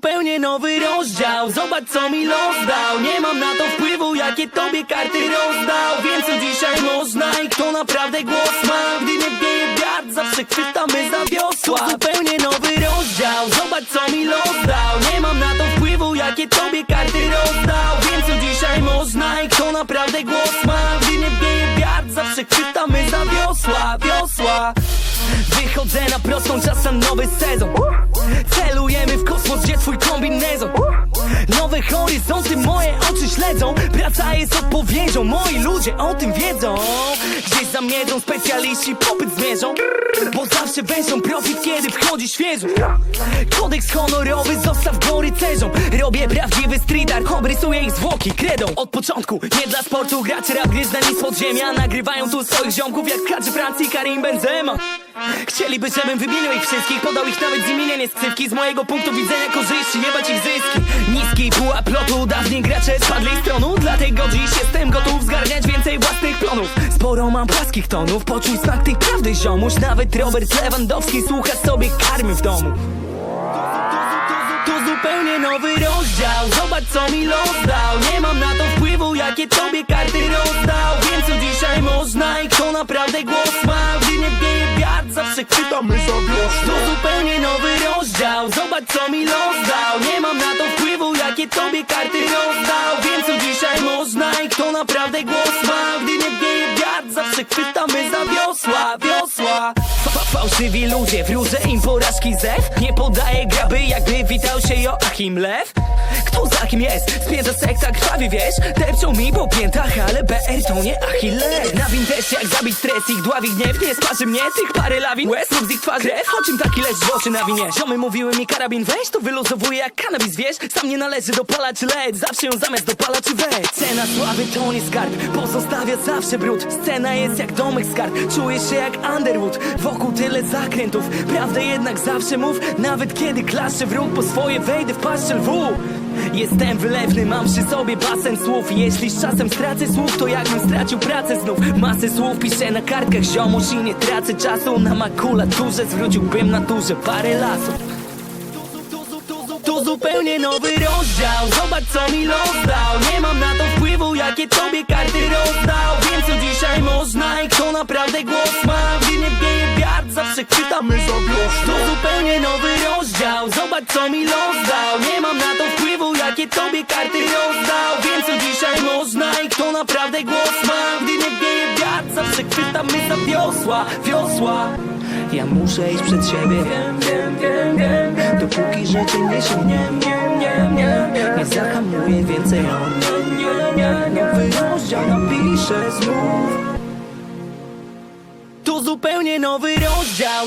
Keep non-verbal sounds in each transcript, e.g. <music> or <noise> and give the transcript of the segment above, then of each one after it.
zupełnie nowy rozdział. Zobacz co mi los dał. Nie mam na to wpływu jakie tobie karty rozdał. Wiem co dzisiaj można i kto naprawdę głos ma. Gdy nie wieje wiatr zawsze chwytamy za wiosła. Zupełnie nowy rozdział. Zobacz co mi los dał. Nie mam na to wpływu jakie tobie karty rozdał. Wiem co dzisiaj można i kto naprawdę głos ma. Gdy nie wieje wiatr zawsze chwytamy za wiosła. Wiosła. Wychodzę na prostą, czas na nowy sezon Celujemy w kosmos, gdzie twój kombinezon Nowe horyzonty moje oczy śledzą. Praca jest odpowiedzią, moi ludzie o tym wiedzą. Gdzieś zamierzą specjaliści, popyt zmierzą. Bo zawsze wężą profit, kiedy wchodzi świeżość Kodeks honorowy zostaw go rycerzom Robię prawdziwy street art, obrysuję ich zwłoki kredą. Od początku, nie dla sportu, gracze rap gry z podziemia. Nagrywają tu swoich ziomków jak Kadrzy Francji Karim Benzema Chcieliby, żebym wymienił ich wszystkich Podał ich nawet z imieniem jest ksywki. Z mojego punktu widzenia korzyści, nie ich zyski. Niski pułap lotu, dawniej gracze spadli z tronu. Dlatego dziś jestem gotów zgarniać więcej własnych plonów. Sporo mam płaskich tonów, poczuj smak tej prawdy ziomuś. Nawet Robert Lewandowski słucha sobie karmy w domu to zupełnie nowy rozdział. Zobacz co mi los dał. Nie mam na to wpływu jakie tobie karty rozdał. Wiem co dzisiaj można i kto naprawdę głos ma. Gdy nie wieje wiatr zawsze chwytamy za wiosło To zupełnie nowy rozdział. Zobacz co mi los dał. Nie mam na to wpływu jakie tobie karty rozdał. Wiem co dzisiaj można i kto naprawdę głos ma. Gdy nie wieje wiatr zawsze chwytamy za wiosła Wiosła Fałszywi ludzie, wróżę im porażki zew Nie podaję graby, jakby witał się Joachim Lew Kto za kim jest? Spięta sekta krwawi, wiesz? Depczą mi po piętach, ale BR to nie Achilles Na win też jak zabić stres, ich dławi gniew Nie sparzy mnie tych parę lawin Łez z ich twarzy krew O czym taki lecz w oczy na winie? Ziomy mówiły mi karabin weź, to wyluzowuje jak kanabis, wiesz? Sam nie należy dopalać led, zawsze ją zamiast dopalać weź Cena sławy to nie skarb, pozostawia zawsze brud Scena jest jak domek z kart, czujesz się jak Underwood Wokół tyle zakrętów, prawdę jednak zawsze mów. Nawet kiedy klaszcze wróg po swoje wejdę w paszczę lwu Jestem wylewny, mam przy sobie basen słów. Jeśli z czasem stracę słów, to jakbym stracił pracę znów. Masę słów piszę na kartkach ziomuś i nie tracę czasu. Na makulaturze zwróciłbym naturze parę lasów. To zupełnie nowy rozdział. Zobacz co mi los dał. Nie mam na to wpływu jakie tobie karty rozdał. Wiem co dzisiaj można i kto naprawdę głos ma chwytamy za wiosło To zupełnie nowy rozdział. Zobacz co mi los dał. Nie mam na to wpływu jakie tobie karty rozdał. Wiem co dzisiaj można i kto naprawdę głos ma. Gdy nie wieje wiatr zawsze chwytamy za wiosła Wiosła. Ja muszę iść przed siebie. Wiem, wiem, wiem, wiem, wiem Dopóki życie niesie mnie Nie, nie, nie, nie Nie. Zahamuję więcej on Nie, nie, nie, nie. Nowy rozdział napiszę znów zupełnie nowy rozdział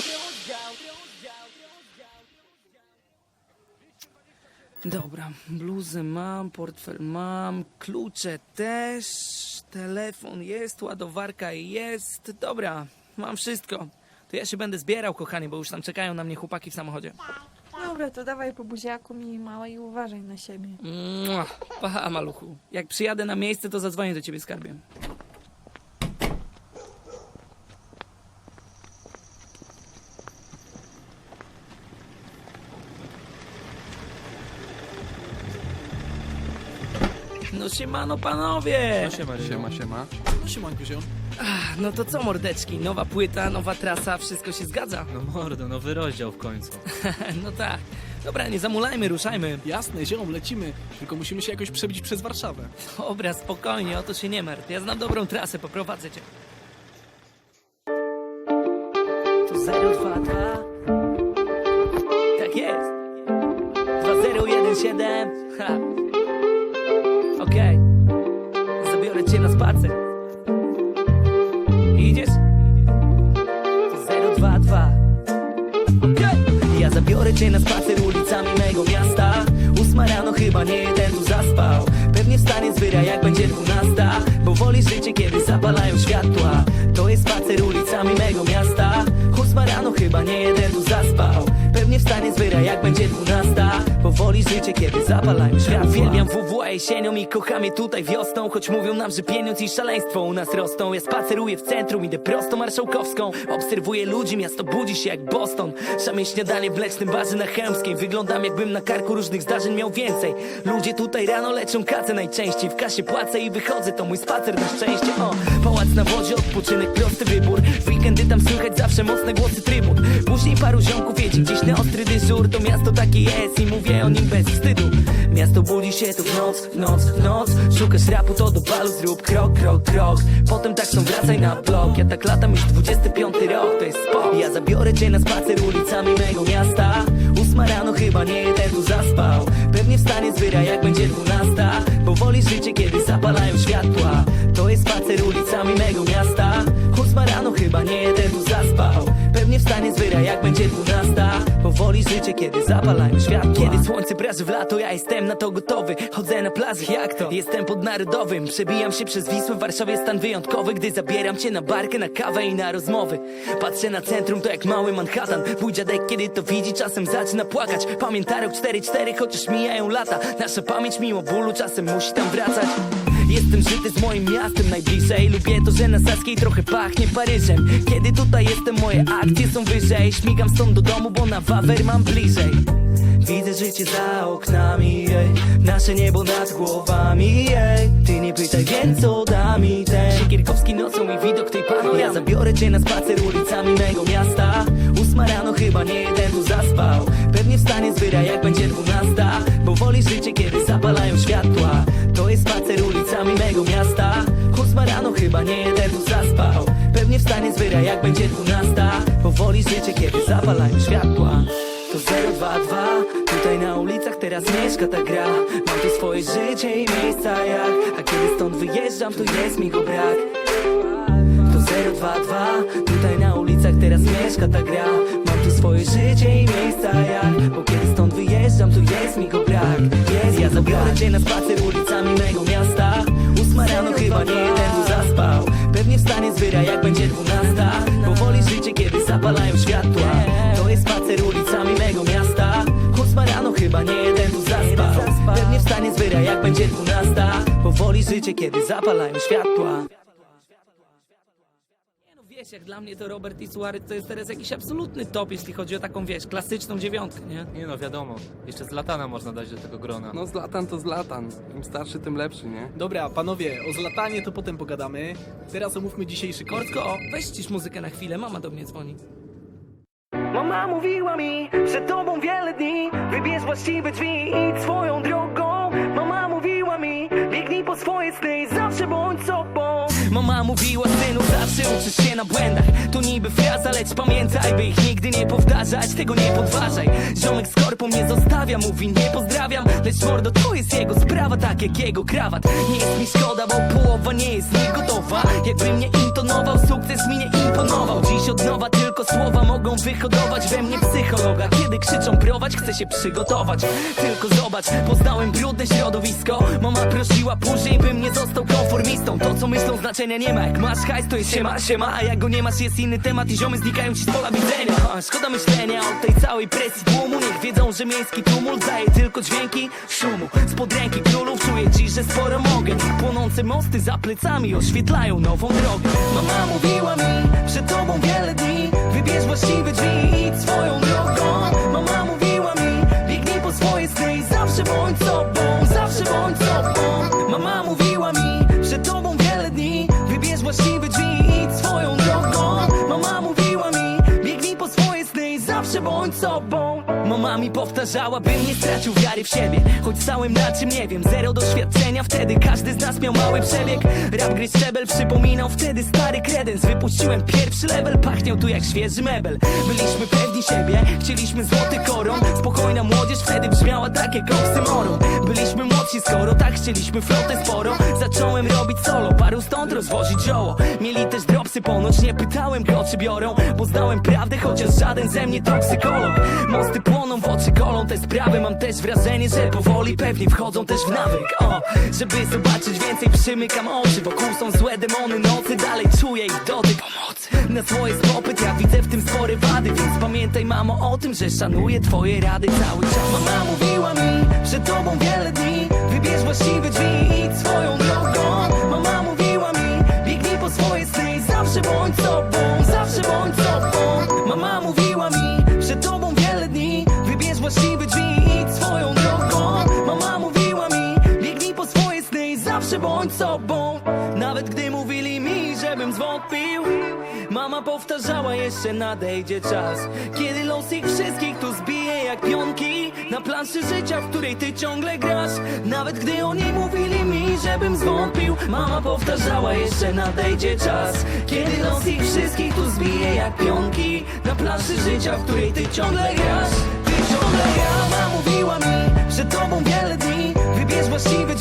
Dobra, bluzę mam, portfel mam, klucze też, telefon jest, ładowarka jest. Dobra, mam wszystko. To ja się będę zbierał, kochanie, bo już tam czekają na mnie chłopaki w samochodzie. Dobra, to dawaj po buziaku mi mała i uważaj na siebie. Mua, Pa, maluchu. Jak przyjadę na miejsce, to zadzwonię do ciebie skarbie. No siemano panowie! Siema, siema, siema. Siemanko się. No to co mordeczki, nowa płyta, nowa trasa, wszystko się zgadza? No mordo, nowy rozdział w końcu. <laughs> No tak. Dobra, nie zamulajmy, ruszajmy. Jasne, ziom, lecimy. Tylko musimy się jakoś przebić przez Warszawę. Dobra, spokojnie, o to się nie martw. Ja znam dobrą trasę, poprowadzę cię. To 022. Tak jest. 2017. Ha. Okej. Zabiorę cię na spacer. Idziesz? To 022. Okej. Ja zabiorę cię na spacer ulicami mego miasta Ósma rano chyba nie jeden tu zaspał Pewnie wstanie z wyra jak będzie dwunasta Bo woli życie kiedy zapalają światła To jest spacer ulicami mego miasta Ósma rano chyba nie jeden tu zaspał Pewnie wstanie z wyra jak będzie dwunasta woli życie kiedy zapalają światła. Uwielbiam WWA jesienią i kocham je tutaj wiosną Choć mówią nam, że pieniądz i szaleństwo u nas rosną. Ja spaceruję w centrum, idę prosto marszałkowską. Obserwuję ludzi, miasto budzi się jak Boston. Szamie śniadanie w mlecznym barze na Chełmskiej. Wyglądam jakbym na karku różnych zdarzeń miał więcej. Ludzie tutaj rano leczą kacę najczęściej W kasie płacę i wychodzę, to mój spacer na szczęście. O, pałac na wodzie, odpoczynek, prosty wybór. W weekendy tam słychać zawsze mocne głosy trybut Później paru ziomków jedzie gdzieś na ostry dyżur. To miasto takie jest i mówię o nim bez wstydu. Miasto budzi się tu w noc, w noc, w noc. Szukasz rapu, to do balu zrób krok, krok, krok. Potem tak są wracaj na blok. Ja tak latam już 25 rok, to jest spok. Ja zabiorę cię na spacer ulicami mego miasta. Ósma rano chyba nie jeden tu zaspał. Pewnie wstanie z wyra jak będzie dwunasta. Bo woli życie kiedy zapalają światła. To jest spacer ulicami mego miasta. Ósma rano chyba nie jeden tu zaspał. Pewnie wstanie z wyra jak będzie dwunasta Powoli życie kiedy zapalają światła Kiedy słońce praży w lato ja jestem na to gotowy. Chodzę na plaży jak to? Jestem pod narodowym. Przebijam się przez Wisłę w Warszawie stan wyjątkowy Gdy zabieram cię na barkę, na kawę i na rozmowy. Patrzę na centrum to jak mały Manhattan. Mój dziadek kiedy to widzi czasem zaczyna płakać. Pamięta rok 4-4 chociaż mijają lata. Nasza pamięć mimo bólu czasem musi tam wracać Jestem żyty z moim miastem najbliżej. Lubię to, że na Saskiej trochę pachnie Paryżem. Kiedy tutaj jestem, moje akcje są wyżej. Śmigam stąd do domu, bo na Wawer mam bliżej. Widzę życie za oknami. Nasze niebo nad głowami, ej. Ty nie pytaj, więc co da mi ten. Nocą i widok tej panu Ja zabiorę cię na spacer ulicami mego miasta. Ósma rano chyba nie jeden tu zaspał. Pewnie wstanie z wyra jak będzie dwunasta. Bo woli życie kiedy zapalają światła chyba nie jeden tu zaspał. Pewnie wstanie z wyra jak będzie dwunasta. Bo woli życie kiedy zapalają światła. To 022 Tutaj na ulicach teraz mieszka ta gra. Mam tu swoje życie i miejsca jak A kiedy stąd wyjeżdżam to jest mi go brak. To 022 Tutaj na ulicach teraz mieszka ta gra. Mam tu swoje życie i miejsca jak Bo kiedy stąd wyjeżdżam to jest mi go brak. Jest ja zabiorę cię na spacer ulicami mego miasta. Ósma rano chyba nie wyra jak będzie dwunasta. Bo woli życie kiedy zapalają światła. To jest spacer ulicami mego miasta. Ósma rano chyba nie jeden tu zaspał. Pewnie wstanie z wyra jak będzie dwunasta. Bo woli życie kiedy zapalają światła wiesz, jak dla mnie to Robert i Suarez to jest teraz jakiś absolutny top, jeśli chodzi o taką, wiesz, klasyczną dziewiątkę, nie? Nie no, wiadomo. Jeszcze z latana można dać do tego grona. No Zlatan to Zlatan. Im starszy, tym lepszy, nie? Dobra, panowie, o zlatanie to potem pogadamy. Teraz omówmy dzisiejszy koncert. Kortko, weź cisz muzykę na chwilę, mama do mnie dzwoni. Mama mówiła mi, przed tobą wiele dni Wybierz właściwe drzwi i idź swoją drogą Mama mówiła mi, biegnij po swoje sny i zawsze bądź sobą Mama mówiła, synu, zawsze uczysz się na błędach. To niby fraza, lecz pamiętaj, by ich nigdy nie powtarzać Tego nie podważaj. Ziomek z korpą nie zostawia, mówi nie pozdrawiam Lecz mordo, to jest jego sprawa, tak jak jego krawat. Nie jest mi szkoda, bo połowa nie jest nie gotowa. Jakbym nie intonował, sukces mi nie imponował. Dziś od nowa tylko słowa mogą wyhodować we mnie psychologa. Kiedy krzyczą prowadź, chcę się przygotować. Tylko zobacz, poznałem brudne środowisko. Mama prosiła później, bym nie został konformistą. To co myślą znaczenia nie ma, jak masz hajs to jest siema, siema. A jak go nie masz jest inny temat i ziomy znikają ci z pola widzenia. A, Szkoda myślenia o tej całej presji tłumu. Niech wiedzą, że miejski tumult daje tylko dźwięki szumu. Spod ręki królów czuję dziś, że sporo mogę. Płonące mosty za plecami oświetlają nową drogę. Mama mówiła mi, przed tobą wiele dni. Wybierz właściwe drzwi i idź swoją drogą powtarzała, bym nie stracił wiary w siebie Choć całym na czym nie wiem, zero doświadczenia Wtedy każdy z nas miał mały przebieg. Rap gry szczebel przypominał wtedy stary kredens. Wypuściłem pierwszy level, pachniał tu jak świeży mebel. Byliśmy pewni siebie, chcieliśmy złoty koron. Spokojna młodzież wtedy brzmiała tak jak oksymoron. Byliśmy młodsi skoro tak chcieliśmy flotę sporo Zacząłem robić solo, paru stąd rozwozić zioło. Mieli też dropsy ponoć, nie pytałem go czy biorą. Bo znałem prawdę, chociaż żaden ze mnie toksykolog Mosty płoną, w oczy golą te sprawy. Mam też wrażenie, że powoli pewnie wchodzą też w nawyk. O, żeby zobaczyć więcej przymykam oczy. Wokół są złe demony nocy, dalej czuję ich dotyk. Pomocy na swoje popyt, ja widzę w tym spore wady. Więc pamiętaj mamo o tym, że szanuję twoje rady. Cały czas Mama mówiła mi, przed tobą wiele dni. Wybierz właściwe drzwi Nawet gdy mówili mi, żebym zwątpił Mama powtarzała jeszcze nadejdzie czas. Kiedy los ich wszystkich tu zbije jak pionki Na planszy życia, w której ty ciągle grasz. Nawet gdy oni mówili mi, żebym zwątpił Mama powtarzała jeszcze nadejdzie czas. Kiedy los ich wszystkich tu zbije jak pionki Na planszy życia, w której ty ciągle grasz. Ty ciągle grasz Mama mówiła mi, że tobą wiele dni. Wybierz właściwy